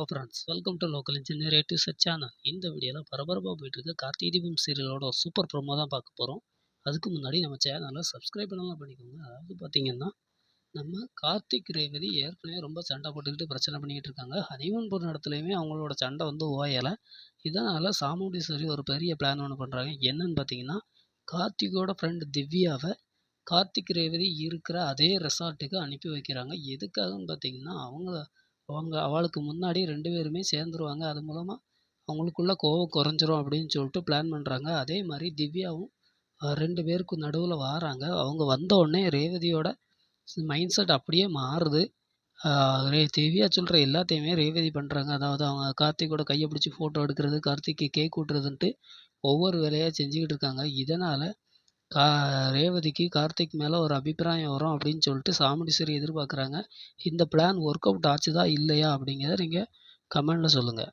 Hello friends welcome to local engineer A to Z channel இந்த வீடியோவில் பரபரப்பாக போயிட்டுருக்க கார்த்திகை தீபம் சீரியலோட சூப்பர் ப்ரோமோ தான் பார்க்க போகிறோம் அதுக்கு முன்னாடி நம்ம சேனலை சப்ஸ்கிரைப் பண்ணலாம் பண்ணிக்கோங்க. அதாவது பார்த்தீங்கன்னா நம்ம கார்த்திக் ரேவதி ஏற்கனவே ரொம்ப சண்டை போட்டுக்கிட்டு பிரச்சனை பண்ணிக்கிட்டு இருக்காங்க. ஹனிமூன் போகிற இடத்துலையுமே அவங்களோட சண்டை வந்து ஓயலை. இதனால் சாமுண்டீஸ்வரி ஒரு பெரிய பிளான் ஒன்று பண்ணுறாங்க என்னன்னு பார்த்தீங்கன்னா கார்த்திகோட ஃப்ரெண்டு திவ்யாவை கார்த்திக் ரேவதி இருக்கிற அதே ரெசார்ட்டுக்கு அனுப்பி வைக்கிறாங்க. எதுக்காகன்னு பார்த்தீங்கன்னா அவங்க அவங்க அவளுக்கு முன்னாடி ரெண்டு பேருமே சேர்ந்துருவாங்க. அது மூலமாக அவங்களுக்குள்ள கோவம் குறைஞ்சிரும் அப்படின்னு சொல்லிட்டு பிளான் பண்ணுறாங்க அதே மாதிரி திவ்யாவும் ரெண்டு பேருக்கு நடுவில் வாராங்க. அவங்க வந்த உடனே ரேவதியோட மைண்ட் செட் அப்படியே மாறுது. ரே திவ்யா சொல்கிற எல்லாத்தையுமே ரேவதி பண்ணுறாங்க அதாவது அவங்க கார்த்திக்கோட கையை பிடிச்சி ஃபோட்டோ எடுக்கிறது கார்த்திக்கு கேக் ஊட்டுறதுன்ட்டு ஒவ்வொரு வேலையாக செஞ்சுக்கிட்டு இருக்காங்க. இதனால் கா ரேவதிக்கு கார்த்திக் மேலே ஒரு அபிப்பிராயம் வரும் அப்படின்னு சொல்லிட்டு சாமுண்டீஸ்வரி எதிர்பார்க்குறாங்க. இந்த பிளான் ஒர்க் அவுட் ஆச்சுதா இல்லையா அப்படிங்கிறத நீங்கள் கமெண்ட்டில் சொல்லுங்கள்